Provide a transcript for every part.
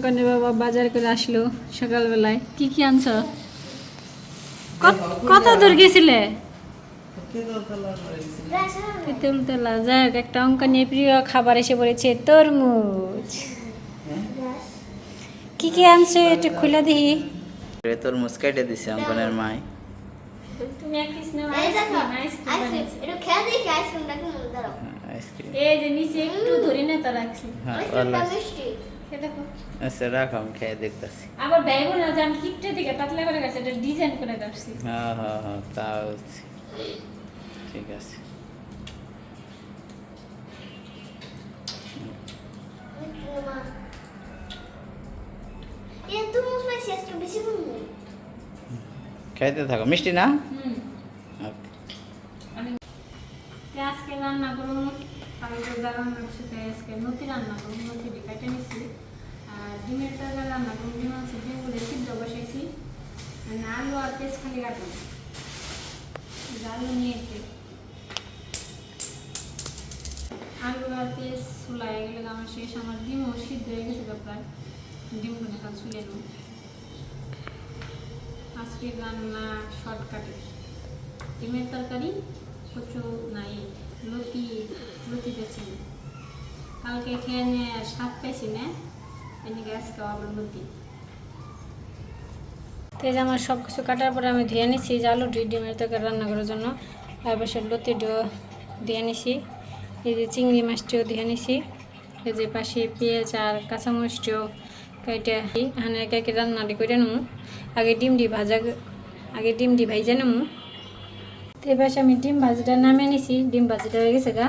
অঙ্কনের বাবা বাজার করে আসলো সকালবেলায়। কি কি আনছ? কত- কত দূর গেছিলে? তেঁতুলতলা যাই হোক একটা অঙ্কনের প্রিয় খাবার এসে পড়েছে তরমুজ। কি কি আনছে একটু খুলে দেখি। তরমুজ কেটে দিছে অঙ্কনের নাও এই যে নিচে একটু ধরে না তো রাখছি। আচ্ছা রাখো আমি খেয়ে দেখতেছি। আবার ভাইবো না যে আমি কিপটে দিকে পাতলা করে গেছে এটা ডিজাইন করে কাটছি হ্যাঁ হ্যাঁ হ্যাঁ তা হচ্ছে। ঠিক আছে। মা এ তুমি স্পাইসি আজকে বেশি খাইতে থাকো। মিষ্টি না? তো আজকে রান্না করব। আমি তো যা রান্না করছি আজকে নতি রান্না করব নতি কেটে নিচ্ছি ডিমের তরকারি রান্না করব। ডিম আছে ডিমগুলো সিদ্ধ বসাইছি। মানে আলু আর পেঁয়াজ খালি কাটবো। আলু আলু আর পেঁয়াজ চুলাই গেলে আমার শেষ। আমার ডিমও সিদ্ধ হয়ে গেছে প্রায়। ডিমগুলো এখন চুলে নেব। আজকে রান্না শর্টকাটে ডিমের তরকারি কচু নাই, লতি লতি পেয়েছি কালকে খেয়ে নিয়ে স্বাদ পেয়েছি না। তেজ আমার সব কিছু কাটার পরে আমি ধুয়ে নিছি, যে আলুটি ডিমের তরকারি রান্না করার জন্য। আর পাশে লতিটিও দিয়ে নিছি, এই যে চিংড়ি মাছটিও ধুয়ে নিছি, এই যে পাশে পেঁয়াজ আর কাঁচামরিচটিও কেটে এখানে একে একে রান্নাটি করে নেব। আগে ডিম ডিমটি ভাজা, আগে ডিম ডিমটি ভাইজে নেব। তো এবার আমি ডিম ভাজিটা নামিয়ে নিছি, ডিম ভাজিটা হয়ে গেছে গা।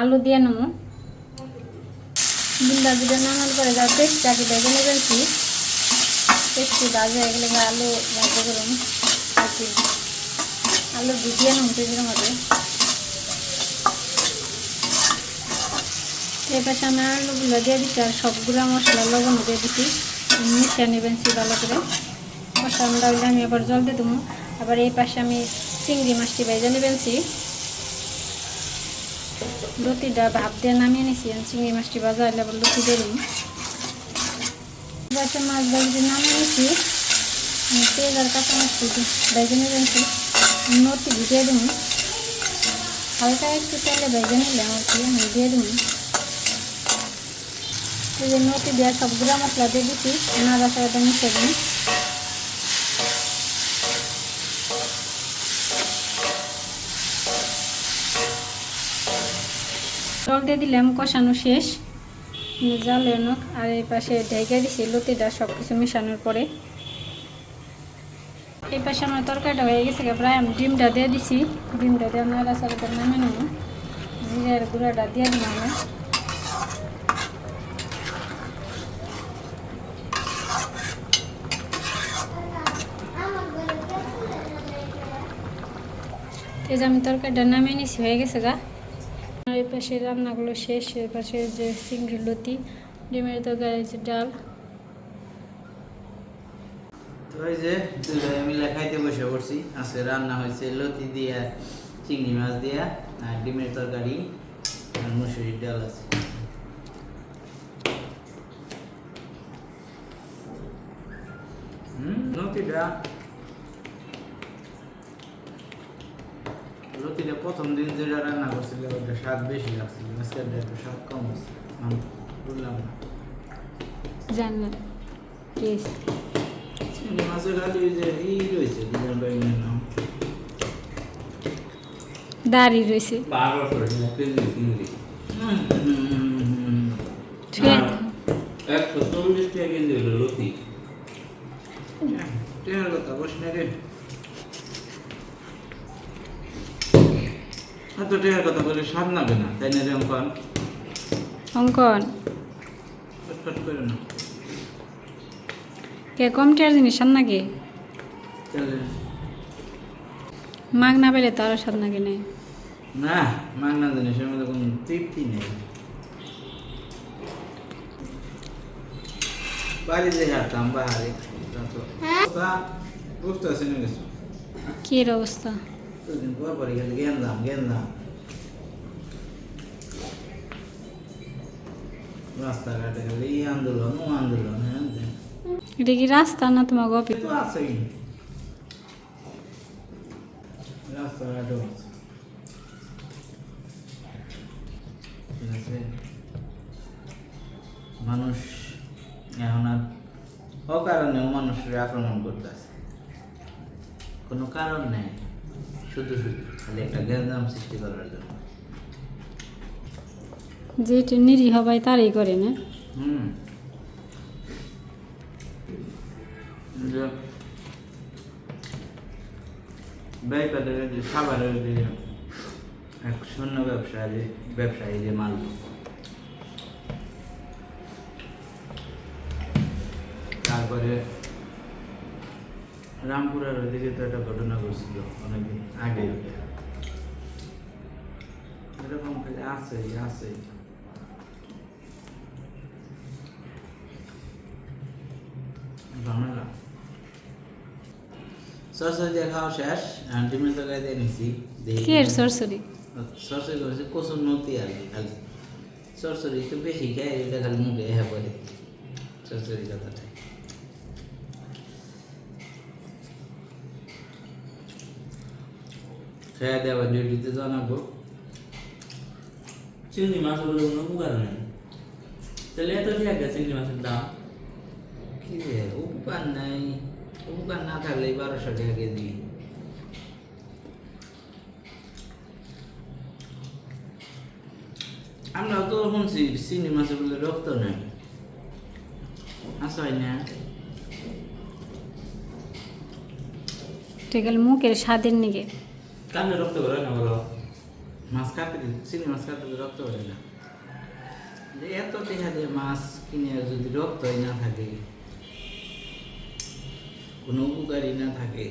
আলু দিয়ে নেব। ডিম ভাজিটা নামার পরে যা পেস্ট আগে ভেজে নেবেছি পেস্টটি ভাজা হয়ে গেলে আলু ভাজা করুন আলু ভিজিয়ে নেব পেঁচের মধ্যে এবার আমি আলুগুলো দিয়ে দিচ্ছি, আর সবগুলো মশলা, লবণ দিয়ে দিচ্ছি। মিশিয়ে নেবেন ভালো করে। মশলা আমি আবার জল দিয়ে দেবো। আবার এই পাশে আমি চিংড়ি মাছটি ভেজে নেবেনছি লতিটা ভাপ দিয়ে নামিয়ে নিছি আর চিংড়ি মাছটি ভাজা হলে আবার লতি দিয়ে দেবো পাশে মাছ ভেজে নামিয়ে নিছি তেল আর কাঁচা মাছটি ভেজে নেবেনছি নতি ভিজিয়ে দেবো হালকা একটু তেলে ভেজে নিলে আমার কি দিয়ে দেবো এই যে নতি দেওয়া সবগুলো মশলা দিয়ে দিচ্ছি নাড়া সাড়াটা মিশে দিন জল দিয়ে দিলাম কষানো শেষ। জাল এনক আর এই পাশে ঢেকে দিছি লতিটা সব কিছু মিশানোর পরে। এই পাশে আমার তরকারিটা হয়ে গেছে গা, প্রায় আমি ডিমটা দিয়ে দিছি। ডিমটা দিয়ে নাড়া সাড়াটা নামে নেব। জিরার গুঁড়াটা দিয়ে দিলাম আমার এই যে আমি তরকারিটা নামিয়ে নিছি হয়ে গেছে গা। এই পাশে রান্নাগুলো শেষ, এই পাশে যে চিংড়ি লতি, ডিমের তরকারি আছে ডাল। যে দুজন মিলে খাইতে বসে পড়ছি। আজকে রান্না হয়েছে লতি দিয়া, চিংড়ি মাছ দিয়া, আর ডিমের তরকারি আর মুসুরির ডাল আছে। হুম, লতিটা লতিটা প্রথম দিন যেটা রান্না করছিল ওটা স্বাদ বেশি লাগছিল আজকে একটু স্বাদ কম আমি বললাম না। জান না টেস্ট চিংড়ি মাছের খালি ওই যে ই রয়েছে ডিজাইন বাইনের নাম। দাড়ি রয়েছে। বারোশো কেজি চিংড়ি। ঠিক। আছে একশো চল্লিশ টাকা কেজি হলো লতি টেনের কথা বস না রে। এত টেনের কথা বলে স্বাদ নাবে না তাই না রে অঙ্কন? অঙ্কন। ফটফট করে না কে কম টিয়ার জিনিস সান নাকি মাগ না পেলে তো আরও স্বাদ নাকি নেই। না মাংনা জিনিসের মধ্যে কোনো তৃপ্তি নেই। বাড়ি যে হাঁটতাম বাহারে? বুঝতে আসে না গেছো কি অবস্থা? দুদিন পর পরে গেলে গেন্দাম গেন্দাম রাস্তাঘাটে গেলে এই আন্দোলন ও আন্দোলন হ্যাঁ। এটা কি রাস্তা না তোমার অফিস তো আছেই রাস্তাঘাটও আছে ঠিক আছে মানুষ এখন আর অকারণেও মানুষের আক্রমণ করতেছে কোনো কারণ নেই শুধু একটা গ্যাঞ্জাম সৃষ্টি করার জন্য যেটা নিরীহ ভাই তারই করে না। হুম। যে। ব্যয়পাদের যে খাবারের যে এক শূন্য ব্যবসায়ী ব্যবসায়ী যে মাল। তারপরে রামপুরের ওইদিকে তো একটা ঘটনা ঘটছিল অনেকদিন আগে। এরকম আছে আছেই ঝামেলা সরষে দিয়ে খাওয়া শেষ ডিমের তরকারি দিয়ে নিছি দেখি কি এর সরসরি সরষে করেছে কচুর নতি আর কি খালি সরষরি একটু বেশি খায় এটা খালি মুখে হ্যাঁ পরে সরষরি কথাটা খেয়ে দেওয়া ডিউটিতে জানাব চিংড়ি মাছ বলে কোনো উপকার নেই। তাহলে এত ঠিক আছে চিংড়ি মাছের দাম? কি রে উপকার নাই। উপকার না থাকলে বারোশো টাকা কেজি। আমরা তো শুনছি চিংড়ি মাছে বলে রক্ত নাই। আসয় না? ঠিক আছে মুখের স্বাদের নিকে কানে রক্ত করে না বলো? মাছ কাটতে চিংড়ি মাছ কাটতে রক্ত হয় না। যে এত টাকা দিয়ে মাছ কিনে যদি রক্তই না থাকে কোনো উপকারী না থাকে।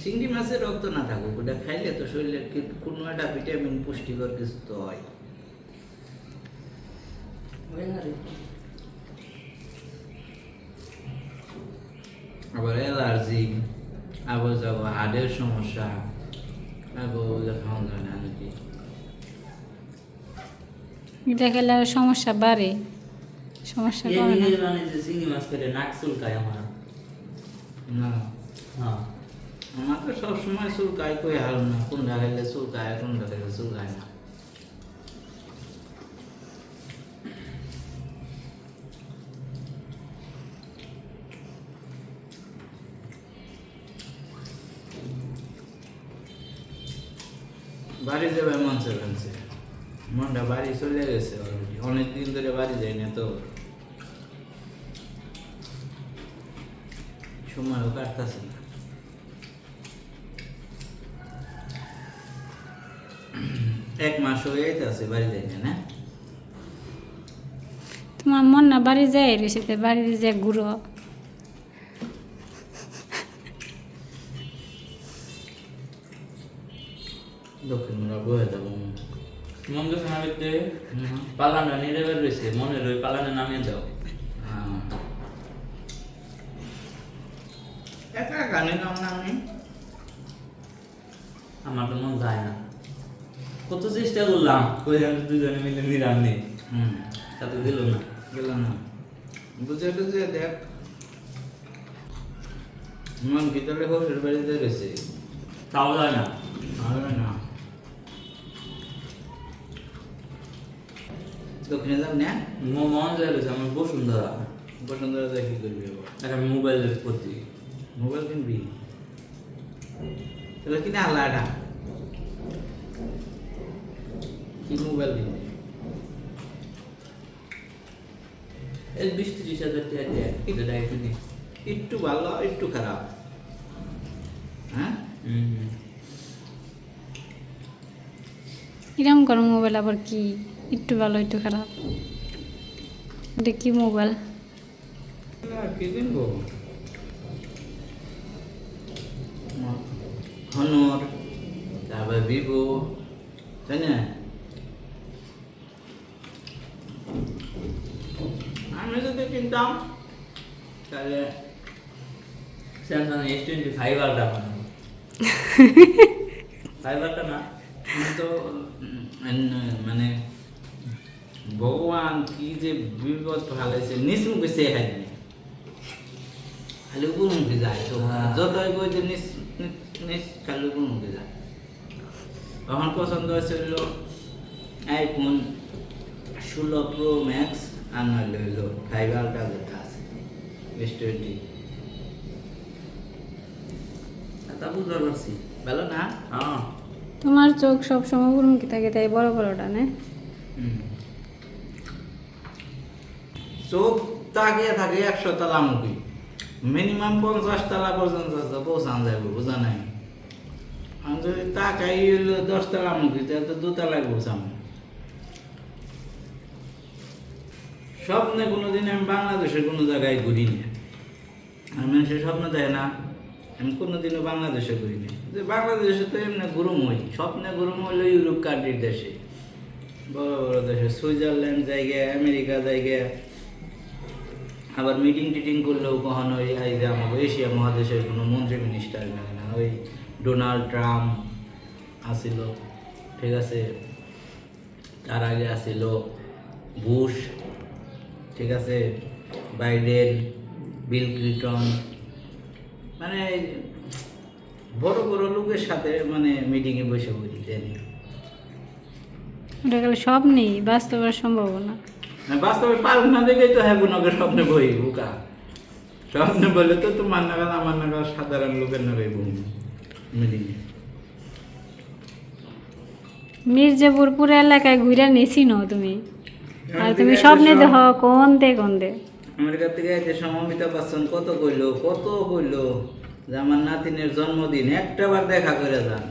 চিংড়ি মাছের রক্ত না থাকুক ওটা খাইলে তো শরীরের কোনো একটা ভিটামিন পুষ্টিকর কিছু তো হয়। আবার অ্যালার্জি আবার যাব হার্টের সমস্যা এটা খেলে আর সমস্যা বাড়ে সমস্যা কমে না মানে চিংড়ি মাছ খেলে নাক চুলকায় আমার না হ্যাঁ আমার তো সবসময় চুলকায় কই হাল না কোনটা খাইলে চুলকায় কোনটা খাইলে চুলকায় না বাড়ি যাবে মন চলছে মনটা বাড়ি চলে গেছে অলরেডি অনেক দিন ধরে tuh cuma সময়ও কাটতেছে না। এক মাস হয়ে যাইতেছে বাড়ি যাই না? তোমার মন না বাড়ি যায় রয়েছে বাড়ি যে ঘুরো দক্ষিণ মোড়া বয়ে যাব মন যখন আবিতে পালানটা নিরেবের রয়েছে মনের ওই পালানে নামিয়ে দাও একা গানে গাও না আমার তো মন যায় না। কত চেষ্টা করলাম ওই আমি দুজনে মিলে নিরাম নেই হুম তাতে দিল না। গেল না। বুঝে টুঝে দেখ। মন ভিতরে হোসের বাড়িতে রয়েছে। তাও যায় না। না। দক্ষিণে যাম না মো- মন রয়েছে আমার বসুন্ধরা বসুন্ধরা যা কি করবি একটা মোবাইলের প্রতি মোবাইল কিনবি? তাহলে কিনে আল্লাহ এটা। কি মোবাইল কিনবি? এই বিশ ত্রিশ হাজার টাকা দিয়ে যেটা একটু দিই একটু ভালো একটু খারাপ। হ্যাঁ? হুম কিরম করো মোবাইল আবার কি? একটু ভালো একটু খারাপ। এটা কি মোবাইল? হনর তারপর ভিভো তাই না? আমি যদি কিনতাম তাহলে স্যামসাং এস টোয়েন্টি ফাইভ আলটা বানাবো ফাইভ আলটা না তো মানে ভগবান কি যে বিপদ ফেলাইছে নিচ মুখে সে হাইনি খালি উপর মুখে যায় তো যতই কই যে নিচ নিচ- খালি উপর মুখে যায়। তখন পছন্দ হয়েছিল আইফোন ষোলো প্রো ম্যাক্স আর নইলে হইল ফাইভ আলট্রা যেটা আছে এস টোয়েন্টি তা বুঝতে পারছি ভালো না? হ্যাঁ। তোমার চোখ সব সবসময় উপরমুখী থাকে তাই বড় বড়টা না? চোখ তাকিয়ে থাকে একশো তলা মুখী। মিনিমাম পঞ্চাশ তলা পর্যন্ত পৌঁছান যাবে বোঝা নাই। আমি যদি তাকাই দশ তলা মুখী, তাহলে তো দুতলায় পৌঁছাম স্বপ্নে কোনোদিন আমি বাংলাদেশের কোনো জায়গায় ঘুরি না আর মানুষের স্বপ্ন দেয় না, আমি কোনোদিনও বাংলাদেশে ঘুরি না যে বাংলাদেশে তো এমনি গুরুম হই স্বপ্নে গুরুম হইল ইউরোপ কান্ট্রির দেশে। বড় বড় দেশে, সুইজারল্যান্ড জায়গায়, আমেরিকা জায়গায়। আবার মিটিং টিটিং করলেও কখনো ওই এই যে আমাকে এশিয়া মহাদেশের কোনো মন্ত্রী মিনিস্টার লাগে না। ওই ডোনাল্ড ট্রাম্প আসিল ঠিক আছে? তার আগে আসিল বুশ ঠিক আছে? বাইডেন বিল ক্লিটন মানে বড় বড় লোকের সাথে মানে মিটিংয়ে বসে বলি, জানি। সব নেই, বাস্তবের সম্ভাবনা। বাস্তবে পারুক না দেখেই তো হ্যাঁ গুণকে স্বপ্নে বই বুকা। স্বপ্নে বলে তো তোমার নাগাল আমার নাগাল সাধারণ লোকের নাগাল বই মিটিংয়ে মির্জাপুর পুরো এলাকায় ঘুরে নিছি ন তুমি? আর তুমি স্বপ্নে কোন দে কোন দে আমেরিকা থেকে যে সমমিতা বচ্চন কত কইলো কত কইলো যে আমার নাতিনের জন্মদিন একটা বার দেখা করে যান।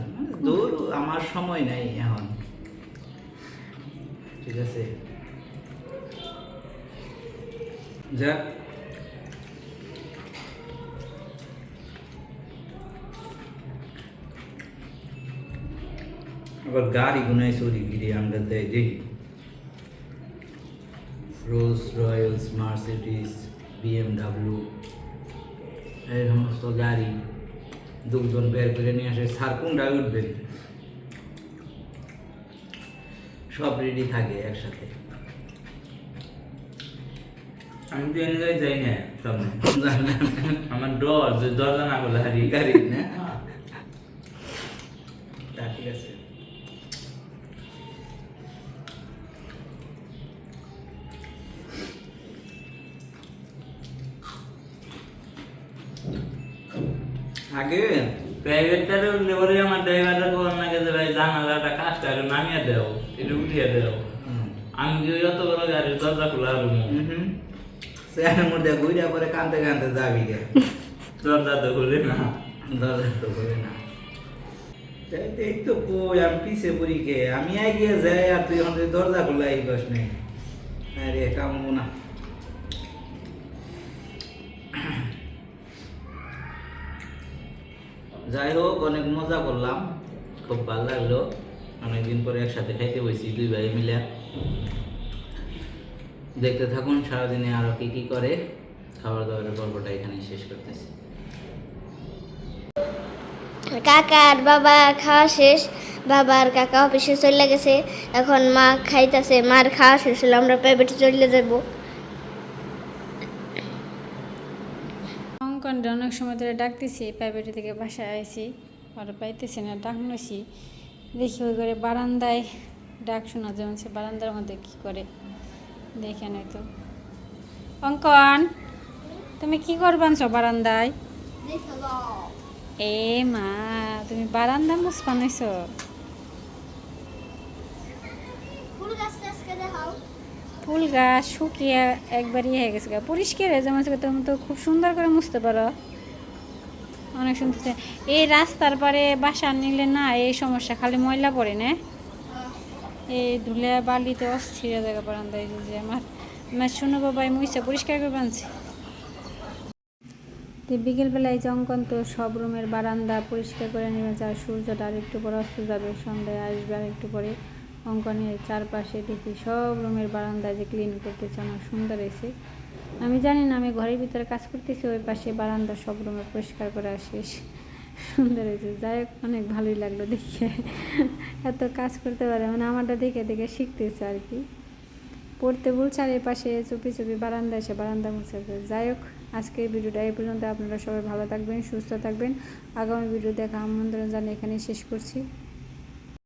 দূর আমার সময় নাই এখন। ঠিক আছে? যাক আবার গাড়ি গুনাই চুরি গিরি আমরা তাই দেখি। রোলস রয়েলস মার্সিডিস বিএমডাব্লিউ এই সমস্ত গাড়ি দুজন বের করে নিয়ে আসে সার কোনটায় উঠবেন? সব রেডি থাকে একসাথে। আমি তো এনে যাই যাই না স্বপ্নে আমার ডর যে দরজা না করলে হারিয়ে গাড়ি না। ঠিক আছে। আগে? প্রাইভেটটারে উঠলে পরে আমার ড্রাইভাররা কোন না গেছে ভাই জানালাটা কাজটা একটু নামিয়ে দেও এটা উঠিয়ে দেও। আমি যে অত বড় গাড়ির দরজা খোলা রুম মধ্যে ঘুরে পরে কানতে কানতে যাবি গে। দরজা তো খুলে না। দরজা তো করে না। দেখ তো কই আমি পিছে পড়ি কে আমি এগিয়ে যাই আর তুই আমাদের দরজা বস নেই। আরে কামবো না। যাই হোক অনেক মজা করলাম। খুব ভালো লাগল। অনেকদিন পরে একসাথে খাইতে বসি দুই ভাই মিলে। দেখতে থাকুন সারাদিনে আরও কি কি করে খাবার দাবারের পর্বটা এখানে শেষ করতেছি। কাকা আর বাবা খাওয়া শেষ বাবা আর কাকা অফিসে চলে গেছে এখন মা খাইতেছে মার খাওয়া শেষ হলে আমরা প্রাইভেটে চলে যাব। অঙ্কনটা অনেক সময় ধরে ডাকতেছি প্রাইভেট থেকে বাসায় আইছি আর পাইতেছি না ডাকনছি দেখি ওই করে বারান্দায় ডাক শোনা যেমন সে বারান্দার মধ্যে কি করে। দেখে নাই তো। অঙ্কন, তুমি কি করবান সব বারান্দায়? এ মা, তুমি বারান্দা মুস বানাইছো ফুল গাছ শুকিয়ে একবার ইয়ে হয়ে গেছে। পরিষ্কার হয়ে যেমন তুমি তো খুব সুন্দর করে মুছতে পারো। অনেক সুন্দর এই রাস্তার পারে বাসা নিলে না এই সমস্যা, খালি ময়লা পড়ে, না? এই ধুলে বালিতে অস্থির জায়গা বারান্দায় যে আমার আমার শুনো বাবাই মুইসা পরিষ্কার করে বানছে তো যে অঙ্কন তো সব রুমের বারান্দা পরিষ্কার করে নেবে যা সূর্যটা আর একটু পরে অস্ত যাবে, সন্ধ্যায় আসবে আর একটু পরে অঙ্কনের চারপাশে দেখি সব রুমের বারান্দা যে ক্লিন করতেছে, অনেক সুন্দর এসে আমি জানি না, আমি ঘরের ভিতরে কাজ করতেছি, ওই পাশে বারান্দা সব রুমে পরিষ্কার করে আসিস সুন্দর হয়েছে। যাই হোক, অনেক ভালোই লাগল দেখে। এত কাজ করতে পারে মানে আমারটা দেখে দেখে শিখতেছে আর কি। পড়তে বলছে আর এর পাশে চুপি চুপি বারান্দা এসে বারান্দা মুছে যাই হোক, আজকে এই ভিডিওটা এই পর্যন্ত। আপনারা সবাই ভালো থাকবেন, সুস্থ থাকবেন। আগামী ভিডিও দেখা আমন্ত্রণ জানিয়ে এখানে শেষ করছি।